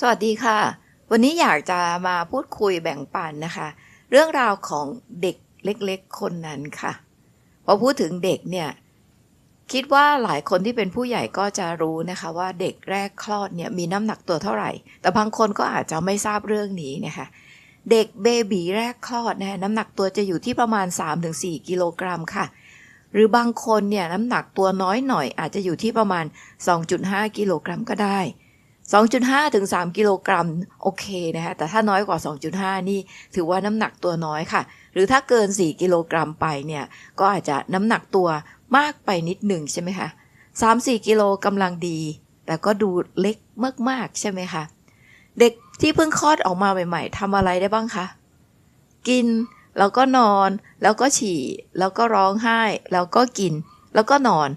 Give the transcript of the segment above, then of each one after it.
สวัสดีค่ะ วันนี้อยากจะมาพูดคุยแบ่งปันนะคะ เรื่องราวของเด็กเล็กๆคนนั้นค่ะ พอพูดถึงเด็กเนี่ย คิดว่าหลายคนที่เป็นผู้ใหญ่ก็จะรู้นะคะว่าเด็กแรกคลอดเนี่ยมีน้ำหนักตัวเท่าไหร่ แต่บางคนก็อาจจะไม่ทราบเรื่องนี้นะคะ เด็กเบบีแรกคลอดนะน้ำหนักตัวจะอยู่ที่ประมาณ 3-4 กิโลกรัมค่ะ หรือบางคนเนี่ยน้ำหนักตัวน้อยหน่อยอาจจะอยู่ที่ประมาณ 2.5 กิโลกรัมก็ได้ 2.5 ถึง 3 กิโลกรัมโอเคนะคะแต่ถ้าน้อยกว่า 2.5 นี่ถือว่าน้ำหนักตัวน้อยค่ะ หรือถ้าเกิน 4 กิโลกรัมไปเนี่ย ก็อาจจะน้ำหนักตัวมากไปนิดหนึ่งใช่ไหมคะ3-4 กิโลกำลังดี แต่ก็ดูเล็กมากๆใช่ไหมคะเด็กที่เพิ่งคลอดออกมาใหม่ ๆทำอะไรได้บ้างคะกินแล้วก็นอน แล้วก็ฉี่ แล้วก็ร้องไห้ แล้วก็กิน แล้วก็นอน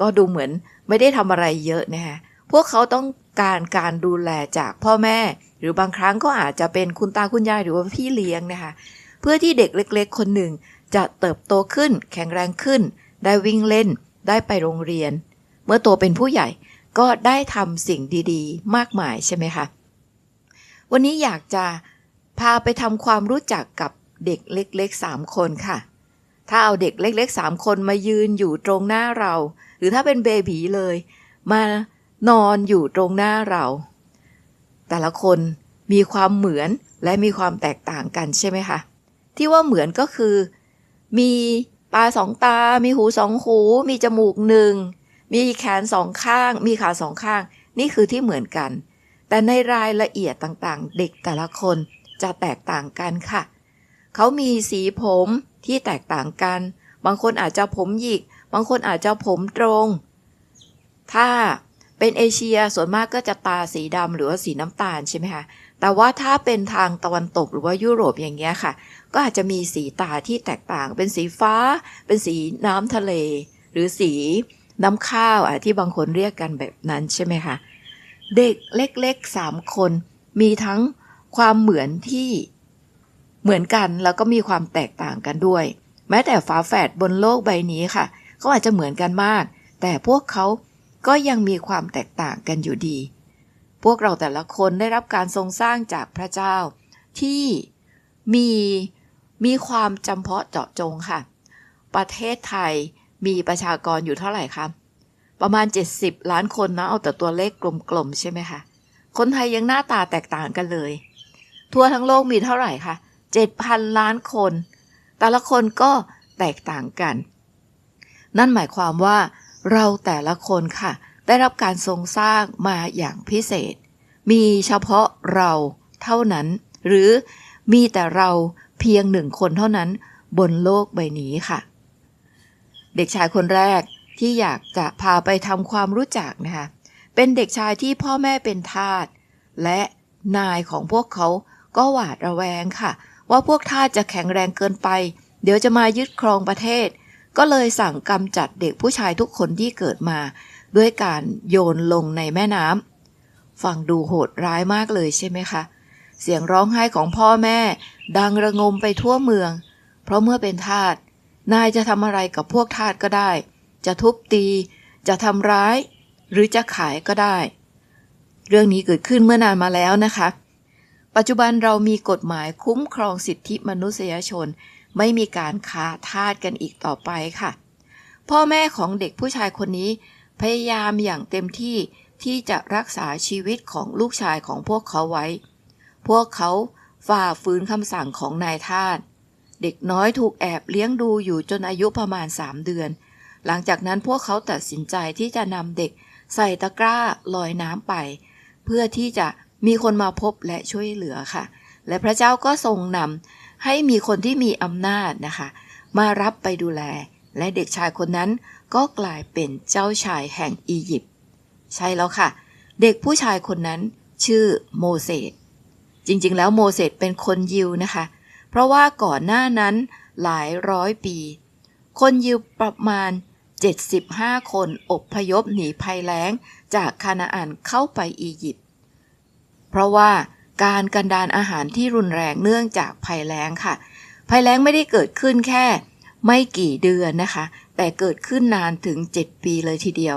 ก็ดูเหมือนไม่ได้ทำอะไรเยอะนะคะ พวกเขาต้องการการดูแลจากพ่อแม่ หรือบางครั้งก็อาจจะเป็นคุณตาคุณยายหรือว่าพี่เลี้ยงนะคะ เพื่อที่เด็กเล็ก ๆ คนหนึ่งจะเติบโตขึ้น แข็งแรงขึ้น ได้วิ่งเล่น ได้ไปโรงเรียน เมื่อโตเป็นผู้ใหญ่ก็ได้ทำสิ่งดีๆ มากมายใช่ไหมคะ วันนี้อยากจะพาไปทำความรู้จักกับเด็กเล็กๆ 3 คนค่ะ ถ้าเอาเด็กเล็กๆ 3 คนมายืนอยู่ตรงหน้าเรา หรือถ้าเป็นเบบีเลย มา นอนอยู่ตรงหน้าเรา แต่ละคนมีความเหมือนและมีความแตกต่างกันใช่ไหมคะที่ว่าเหมือนก็คือ มีตาสองตา มีหูสองหู มีจมูกหนึ่ง มีแขนสองข้าง มีขาสองข้าง นี่คือที่เหมือนกัน แต่ในรายละเอียดต่างๆ เด็กแต่ละคนจะแตกต่างกันค่ะ เขามีสีผมที่แตกต่างกัน บางคนอาจจะผมหยิก บางคนอาจจะผมตรง ถ้า เป็นเอเชียส่วนมากก็จะตาสีดำหรือว่าสีน้ำตาลใช่ไหมคะแต่ว่าถ้าเป็นทางตะวันตกหรือว่ายุโรปอย่างเงี้ยค่ะ ก็อาจจะมีสีตาที่แตกต่าง เป็นสีฟ้า เป็นสีน้ำทะเล หรือสีน้ำข้าวอะที่บางคนเรียกกันแบบนั้นใช่ไหมคะเด็กเล็กๆสามคน มีทั้งความเหมือนที่เหมือนกันแล้วก็มีความแตกต่างกันด้วย แม้แต่ฝาแฝดบนโลกใบนี้ค่ะเขาอาจจะเหมือนกันมาก แต่พวกเขา ก็ยังมีความแตกต่างกันอยู่ดี พวกเราแต่ละคนได้รับการทรงสร้างจากพระเจ้า ที่มีมีความจำเพาะเจาะจงค่ะ ประเทศไทยมีประชากรอยู่เท่าไหร่คะประมาณ 70 ล้านคนนะเอาแต่ตัวเลขกลมๆใช่ไหมคะคนไทยยังหน้าตาแตกต่างกันเลย ทั่วทั้งโลกมีเท่าไหร่คะ7,000 ล้านคน แต่ละคนก็แตกต่างกัน นั่นหมายความว่า เราแต่ละคนค่ะ ได้รับการทรงสร้างมาอย่างพิเศษ มีเฉพาะเราเท่านั้น หรือมีแต่เราเพียงหนึ่งคนเท่านั้นบนโลกใบนี้ค่ะ เด็กชายคนแรกที่อยากจะพาไปทำความรู้จักนะคะ เป็นเด็กชายที่พ่อแม่เป็นทาสและนายของพวกเขาก็หวาดระแวงค่ะ ว่าพวกทาสจะแข็งแรงเกินไป เดี๋ยวจะมายึดครองประเทศ ก็เลยสั่งกำจัดเด็กผู้ชายทุกคนที่เกิดมา ด้วยการโยนลงในแม่น้ำฟังดูโหดร้ายมากเลยใช่ไหมคะ เสียงร้องไห้ของพ่อแม่ ดังระงมไปทั่วเมือง เพราะเมื่อเป็นทาสนายจะทำอะไรกับพวกทาสก็ได้ จะทุบตี จะทำร้าย หรือจะขายก็ได้ เรื่องนี้เกิดขึ้นเมื่อนานมาแล้วนะคะ ปัจจุบันเรามีกฎหมายคุ้มครองสิทธิมนุษยชน ไม่มีการค้าทาสกันอีกต่อไปค่ะ พ่อแม่ของเด็กผู้ชายคนนี้ พยายามอย่างเต็มที่ที่จะรักษาชีวิตของลูกชายของพวกเขาไว้ พวกเขาฝ่าฝืนคำสั่งของนายทาสเด็กน้อยถูกแอบเลี้ยงดูอยู่จนอายุประมาณสามเดือน หลังจากนั้นพวกเขาตัดสินใจที่จะนำเด็กใส่ตะกร้าลอยน้ำไป เพื่อที่จะมีคนมาพบและช่วยเหลือค่ะ และพระเจ้าก็ทรงนำ ให้มีคนที่มีอำนาจนะคะ มารับไปดูแล และเด็กชายคนนั้นก็กลายเป็นเจ้าชายแห่งอียิปต์ใช่แล้วค่ะ เด็กผู้ชายคนนั้นชื่อโมเสสจริงๆ แล้วโมเสสเป็นคนยิวนะคะ เพราะว่าก่อนหน้านั้นหลายร้อยปี คนยิวประมาณ 75 คนอบพยพหนีภัยแล้งจากคานาอันเข้าไปอียิปต์เพราะว่า การกันดานอาหารที่รุนแรงเนื่องจากภัยแล้งค่ะ ภัยแล้งไม่ได้เกิดขึ้นแค่ไม่กี่เดือนนะคะ แต่เกิดขึ้นนานถึง 7 ปีเลยทีเดียว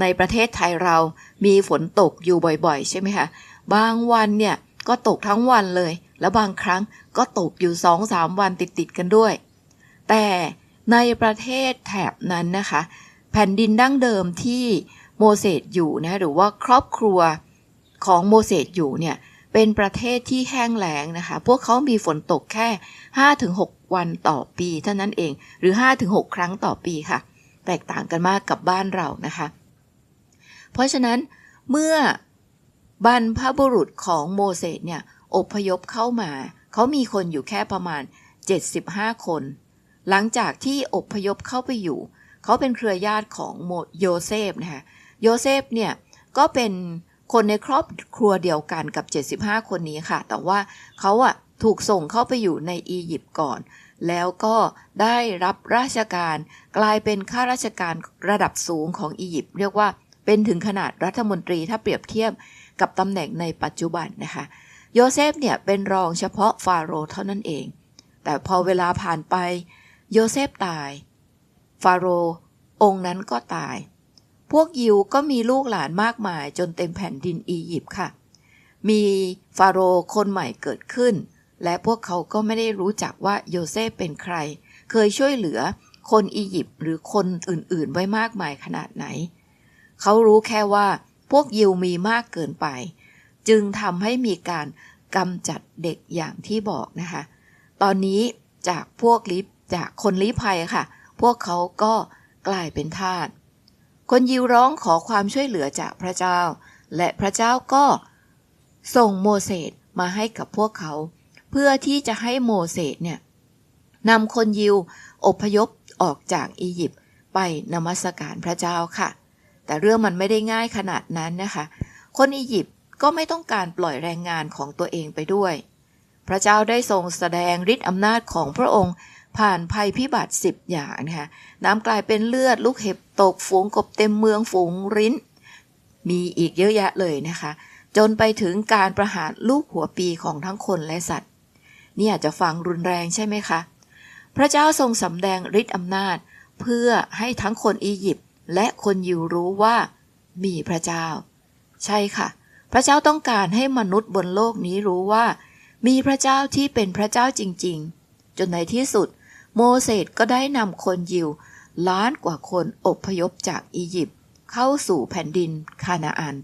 ในประเทศไทยเรามีฝนตกอยู่บ่อยๆ ใช่ไหมคะ บางวันเนี่ยก็ตกทั้งวันเลย แล้วบางครั้งก็ตกอยู่สองสามวันติดๆกันด้วย แต่ในประเทศแถบนั้นนะคะ แผ่นดินดั้งเดิมที่โมเสสอยู่นะหรือว่าครอบครัวของโมเสสอยู่เนี่ย เป็นประเทศที่แห้งแล้งนะคะ พวกเขามีฝนตกแค่ 5-6 วันต่อปี เท่านั้นเอง หรือ 5-6 ครั้งต่อปีค่ะ แตกต่างกันมากกับบ้านเรานะคะ เพราะฉะนั้นเมื่อบรรพบุรุษของโมเสสเนี่ยอพยพเข้ามา เขามีคนอยู่แค่ประมาณ 75 คน หลังจากที่อพยพเข้าไปอยู่ เขาเป็นเครือญาติของโมโยเซฟนะคะโยเซฟเนี่ยก็เป็น คนในครอบครัวเดียวกันกับ 75 คนนี้ค่ะ แต่ว่าเขาอะถูกส่งเข้าไปอยู่ในอียิปต์ก่อน แล้วก็ได้รับราชการกลายเป็นข้าราชการระดับสูงของอียิปต์เรียกว่าเป็นถึงขนาดรัฐมนตรีถ้าเปรียบเทียบกับตำแหน่งในปัจจุบันนะคะ โยเซฟเนี่ยเป็นรองเฉพาะฟาโรห์เท่านั้นเอง แต่พอเวลาผ่านไปโยเซฟตาย ฟาโรห์องค์นั้นก็ตาย พวกยิวก็มีลูกหลานมากมายจนเต็มแผ่นดินอียิปต์ค่ะ มีฟาโรห์คนใหม่เกิดขึ้น และพวกเขาก็ไม่ได้รู้จักว่าโยเซฟเป็นใคร เคยช่วยเหลือคนอียิปต์หรือคนอื่นๆ ไว้มากมายขนาดไหน เขารู้แค่ว่าพวกยิวมีมากเกินไป จึงทำให้มีการกำจัดเด็กอย่างที่บอกนะคะ ตอนนี้จากพวกลิจากคนลี้ภัยค่ะ พวกเขาก็กลายเป็นทาส คนยิวร้องขอความช่วยเหลือจากพระเจ้า และพระเจ้าก็ส่งโมเสสมาให้กับพวกเขา เพื่อที่จะให้โมเสสเนี่ยนำคนยิวอพยพออกจากอียิปต์ไปนมัสการพระเจ้าค่ะ แต่เรื่องมันไม่ได้ง่ายขนาดนั้นนะคะ คนอียิปต์ก็ไม่ต้องการปล่อยแรงงานของตัวเองไปด้วย พระเจ้าได้ทรงแสดงฤทธิ์อำนาจของพระองค์ ผ่านภัยพิบัติสิบอย่างนะคะน้ำกลายเป็นเลือด ลูกเห็บตกฝูงกบเต็มเมืองฝูงริ้น มีอีกเยอะแยะเลยนะคะ จนไปถึงการประหารลูกหัวปีของทั้งคนและสัตว์ นี่อาจจะฟังรุนแรงใช่ไหมคะ พระเจ้าทรงสำแดงฤทธิ์อำนาจ เพื่อให้ทั้งคนอียิปต์และคนยิวรู้ว่ามีพระเจ้า ใช่ค่ะ พระเจ้าต้องการให้มนุษย์บนโลกนี้รู้ว่า มีพระเจ้าที่เป็นพระเจ้าจริง ๆ จนในที่สุด โมเสสก็ได้นำคนยิว ล้านกว่าคนอบพยพจากอียิปต์เข้าสู่แผ่นดินคานาอัน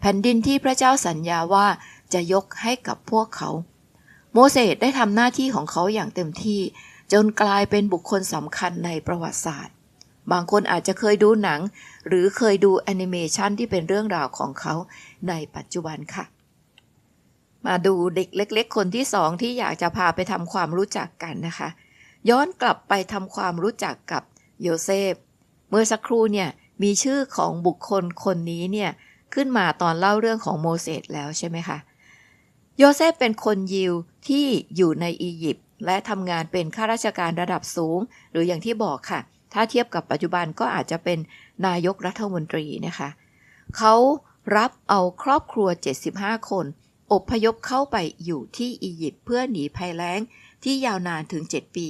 แผ่นดินที่พระเจ้าสัญญาว่าจะยกให้กับพวกเขา โมเสสได้ทำหน้าที่ของเขาอย่างเต็มที่ จนกลายเป็นบุคคลสำคัญในประวัติศาสตร์ บางคนอาจจะเคยดูหนัง หรือเคยดูแอนิเมชันที่เป็นเรื่องราวของเขาในปัจจุบันค่ะ มาดูเด็กเล็ก ๆ คนที่สองที่อยากจะพาไปทำความรู้จักกันนะคะ ย้อนกลับไปทำความรู้จักกับโยเซฟ เมื่อสักครู่เนี่ยมีชื่อของบุคคลคนนี้เนี่ยขึ้นมาตอนเล่าเรื่องของโมเสสแล้วใช่ไหมคะโยเซฟเป็นคนยิวที่อยู่ในอียิปต์และทำงานเป็นข้าราชการระดับสูง หรืออย่างที่บอกค่ะ ถ้าเทียบกับปัจจุบันก็อาจจะเป็นนายกรัฐมนตรีนะคะเขารับเอาครอบครัว 75 คน อบพยพเข้าไปอยู่ที่อียิปต์เพื่อหนีภัยแล้งที่ยาวนานถึง 7 ปี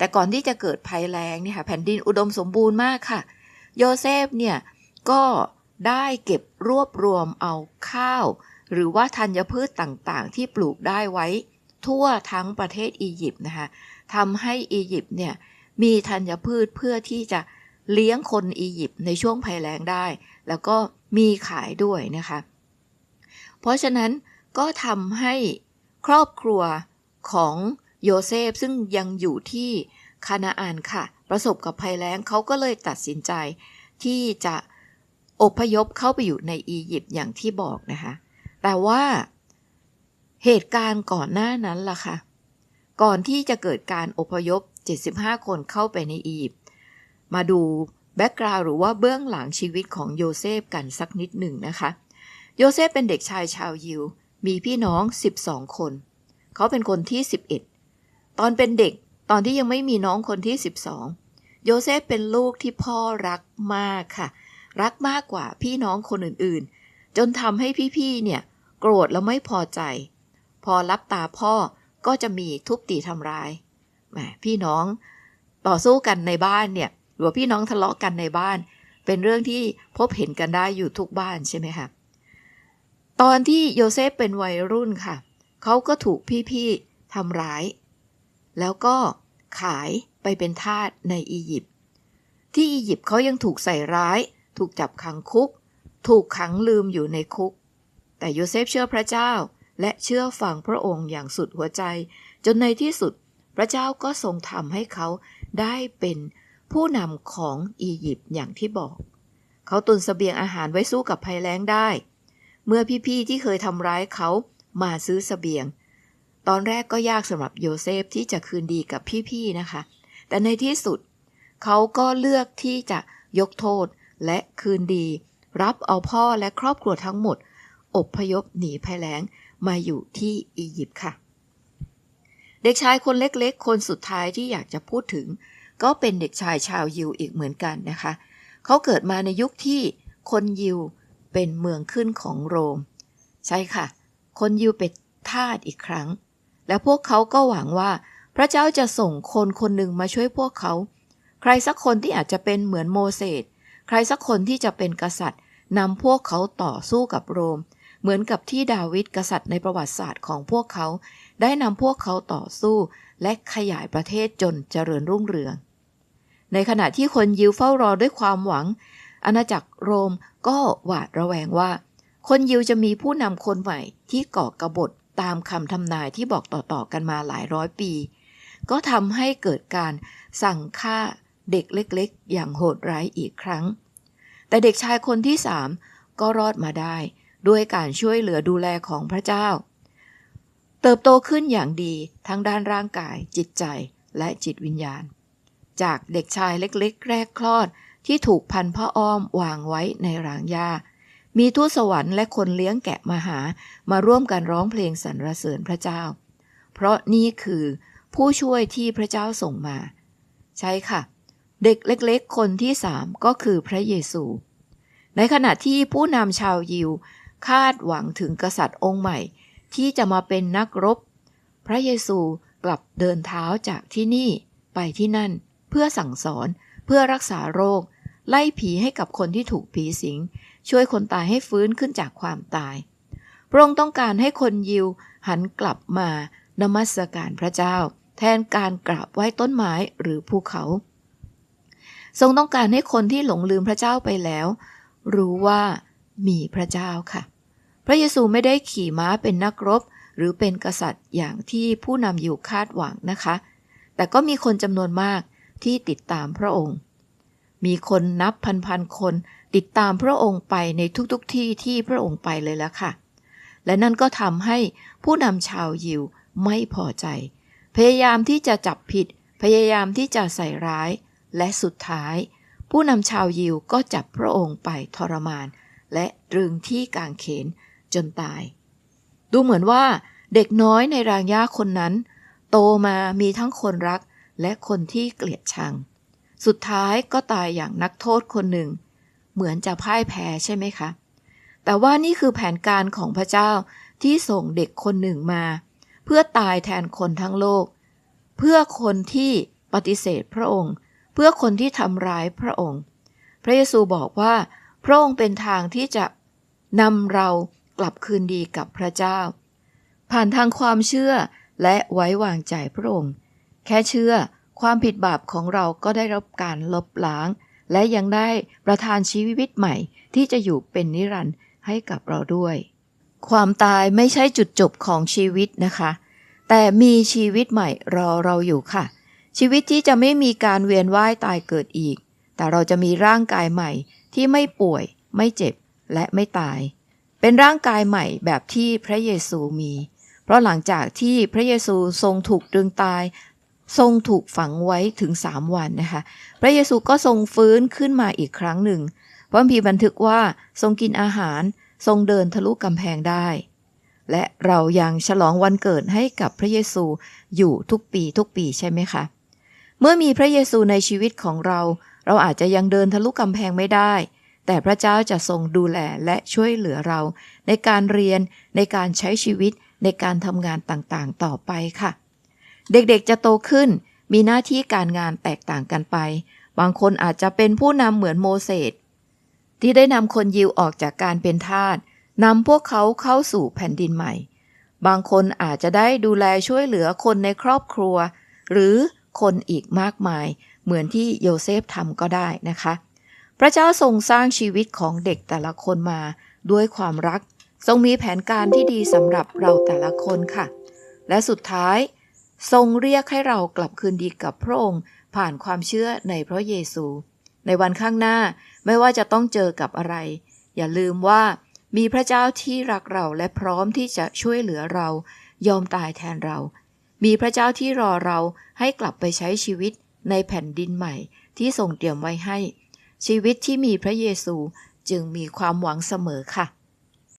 แต่ก่อนที่จะเกิดภัยแล้งเนี่ยค่ะแผ่นดินอุดมสมบูรณ์มากค่ะ โยเซฟเนี่ยก็ได้เก็บรวบรวมเอาข้าว หรือว่าธัญพืชต่างๆ ที่ปลูกได้ไว้ทั่วทั้งประเทศอียิปต์นะคะทำให้อียิปต์เนี่ยมีธัญพืชเพื่อที่จะเลี้ยงคนอียิปต์ในช่วงภัยแล้งได้ แล้วก็มีขายด้วยนะคะ เพราะฉะนั้นก็ทำให้ครอบครัวของ โยเซฟซึ่งยังอยู่ที่คานาอานค่ะ ประสบกับภัยแล้งเขาก็เลยตัดสินใจที่จะอพยพเข้าไปอยู่ในอียิปต์อย่างที่บอกนะคะ แต่ว่าเหตุการณ์ก่อนหน้านั้นล่ะค่ะ ก่อนที่จะเกิดการอพยพ 75 คนเข้าไปในอียิปต์มาดูแบ็กกราวหรือว่าเบื้องหลังชีวิตของโยเซฟกันสักนิดหนึ่งนะคะ โยเซฟเป็นเด็กชายชาวยิว มีพี่น้อง 12 คน เขาเป็นคนที่11 ตอนเป็นเด็กตอนที่ยังไม่มีน้องคนที่ 12 โยเซฟเป็นลูกที่พ่อรักมากค่ะ รักมากกว่าพี่น้องคนอื่นๆ จนทำให้พี่ๆ เนี่ยโกรธแล้วไม่พอใจ พอรับตาพ่อก็จะมีทุบตีทำร้ายแหมพี่น้องต่อสู้กันในบ้านเนี่ยหรือพี่น้องทะเลาะกันในบ้าน เป็นเรื่องที่พบเห็นกันได้อยู่ทุกบ้านใช่ไหมคะตอนที่โยเซฟเป็นวัยรุ่นค่ะ เขาก็ถูกพี่ๆทำร้าย แล้วก็ขายไปเป็นทาสในอียิปต์ ที่อียิปต์เขายังถูกใส่ร้าย ถูกจับขังคุก ถูกขังลืมอยู่ในคุก แต่โยเซฟเชื่อพระเจ้าและเชื่อฟังพระองค์อย่างสุดหัวใจ จนในที่สุดพระเจ้าก็ทรงทำให้เขาได้เป็นผู้นำของอียิปต์อย่างที่บอก เขาตุนสเสบียงอาหารไว้สู้กับภัยแล้งได้ เมื่อพี่ๆที่เคยทำร้ายเขามาซื้อสเสบียง ตอนแรกก็ยากสำหรับโยเซฟที่จะคืนดีกับพี่ๆนะคะ แต่ในที่สุดเขาก็เลือกที่จะยกโทษและคืนดี รับเอาพ่อและครอบครัวทั้งหมด อบพยพหนีภัยแล้งมาอยู่ที่อียิปต์ค่ะ เด็กชายคนเล็กๆ คนสุดท้ายที่อยากจะพูดถึง ก็เป็นเด็กชายชาวยิวอีกเหมือนกันนะคะ เขาเกิดมาในยุคที่คนยิวเป็นเมืองขึ้นของโรม ใช่ค่ะ คนยิวเป็นทาสอีกครั้ง และพวกเขาก็หวังว่า พระเจ้าจะส่งคนคนหนึ่งมาช่วยพวกเขา ใครสักคนที่อาจจะเป็นเหมือนโมเสสใครสักคนที่จะเป็นกษัตริย์นำพวกเขาต่อสู้กับโรม เหมือนกับที่ดาวิดกษัตริย์ในประวัติศาสตร์ของพวกเขา ได้นำพวกเขาต่อสู้ และขยายประเทศจนเจริญรุ่งเรือง ในขณะที่คนยิวเฝ้ารอด้วยความหวัง อาณาจักรโรมก็หวาดระแวงว่า คนยิวจะมีผู้นำคนใหม่ที่ก่อกบฏ ตามคำทำนายที่บอกต่อๆกันมาหลายร้อยปี ก็ทำให้เกิดการสั่งฆ่าเด็กเล็กๆ อย่างโหดร้ายอีกครั้ง แต่เด็กชายคนที่สามก็รอดมาได้ ด้วยการช่วยเหลือดูแลของพระเจ้า เติบโตขึ้นอย่างดีทั้งด้านร่างกาย จิตใจและจิตวิญญาณ จากเด็กชายเล็กๆ แรกคลอดที่ถูกพันพ่ออ้อมวางไว้ในรางหญ้า มีทูตสวรรค์และคนเลี้ยงแกะมาหา มาร่วมกันร้องเพลงสรรเสริญพระเจ้า เพราะนี่คือผู้ช่วยที่พระเจ้าส่งมา ใช่ค่ะ เด็กเล็กๆ คนที่สามก็คือพระเยซู ในขณะที่ผู้นำชาวยิว คาดหวังถึงกษัตริย์องค์ใหม่ ที่จะมาเป็นนักรบ พระเยซูกลับเดินเท้าจากที่นี่ไปที่นั่น เพื่อสั่งสอนเพื่อรักษาโรค ไล่ผีให้กับคนที่ถูกผีสิง ช่วยคนตายให้ฟื้นขึ้นจากความตาย พระองค์ต้องการให้คนยิวหันกลับมานมัสการพระเจ้า แทนการกราบไหว้ต้นไม้หรือภูเขา ทรงต้องการให้คนที่หลงลืมพระเจ้าไปแล้ว รู้ว่ามีพระเจ้าค่ะ พระเยซูไม่ได้ขี่ม้าเป็นนักรบ หรือเป็นกษัตริย์อย่างที่ผู้นำอยู่คาดหวังนะคะ แต่ก็มีคนจำนวนมากที่ติดตามพระองค์ มีคนนับพันๆคน ติดตามพระองค์ไปในทุกๆทที่ที่พระองค์ไปเลยแล้วค่ะ และนั่นก็ทำให้ผู้นำชาวยิวไม่พอใจ พยายามที่จะจับผิด พยายามที่จะใส่ร้าย และสุดท้าย ผู้นำชาวยิวก็จับพระองค์ไปทรมาน และตรึงที่กางเขนจนตาย ดูเหมือนว่าเด็กน้อยในรางหญ้าคนนั้น โตมามีทั้งคนรักและคนที่เกลียดชัง สุดท้ายก็ตายอย่างนักโทษคนหนึ่ง เหมือนจะพ่ายแพ้ใช่ไหมคะ แต่ว่านี่คือแผนการของพระเจ้าที่ส่งเด็กคนหนึ่งมา เพื่อตายแทนคนทั้งโลก เพื่อคนที่ปฏิเสธพระองค์ เพื่อคนที่ทำร้ายพระองค์ พระเยซูบอกว่า พระองค์เป็นทางที่จะนำเรากลับคืนดีกับพระเจ้า ผ่านทางความเชื่อและไว้วางใจพระองค์ แค่เชื่อ ความผิดบาปของเราก็ได้รับการลบล้าง และยังได้ประทานชีวิตใหม่ ที่จะอยู่เป็นนิรันดร์ให้กับเราด้วย ความตายไม่ใช่จุดจบของชีวิตนะคะ แต่มีชีวิตใหม่รอเราอยู่ค่ะ ชีวิตที่จะไม่มีการเวียนว่ายตายเกิดอีก แต่เราจะมีร่างกายใหม่ที่ไม่ป่วย ไม่เจ็บและไม่ตาย เป็นร่างกายใหม่แบบที่พระเยซูมี เพราะหลังจากที่พระเยซูทรงถูกดึงตาย ทรงถูกฝังไว้ถึงสามวันนะคะ พระเยซูก็ทรงฟื้นขึ้นมาอีกครั้งหนึ่ง พระคัมภีร์บันทึกว่าทรงกินอาหารทรงเดินทะลุกำแพงได้ และเรายังฉลองวันเกิดให้กับพระเยซูอยู่ทุกปีทุกปีใช่ไหมคะ เมื่อมีพระเยซูในชีวิตของเรา เราอาจจะยังเดินทะลุกำแพงไม่ได้ แต่พระเจ้าจะทรงดูแลและช่วยเหลือเรา ในการเรียนในการใช้ชีวิตในการทำงานต่างๆ ต่อไปค่ะ เด็กๆจะโตขึ้น มีหน้าที่การงานแตกต่างกันไป บางคนอาจจะเป็นผู้นำเหมือนโมเสสที่ได้นำคนยิวออกจากการเป็นทาสนำพวกเขาเข้าสู่แผ่นดินใหม่ บางคนอาจจะได้ดูแลช่วยเหลือคนในครอบครัว หรือคนอีกมากมาย เหมือนที่โยเซฟทำก็ได้นะคะ พระเจ้าทรงสร้างชีวิตของเด็กแต่ละคนมาด้วยความรัก ทรงมีแผนการที่ดีสำหรับเราแต่ละคนค่ะ และสุดท้าย ทรงเรียกให้เรากลับคืนดีกับพระองค์ผ่านความเชื่อในพระเยซู ในวันข้างหน้าไม่ว่าจะต้องเจอกับอะไร อย่าลืมว่ามีพระเจ้าที่รักเราและพร้อมที่จะช่วยเหลือเรา ยอมตายแทนเรา มีพระเจ้าที่รอเราให้กลับไปใช้ชีวิตในแผ่นดินใหม่ที่ทรงเตรียมไว้ให้ ชีวิตที่มีพระเยซูจึงมีความหวังเสมอค่ะ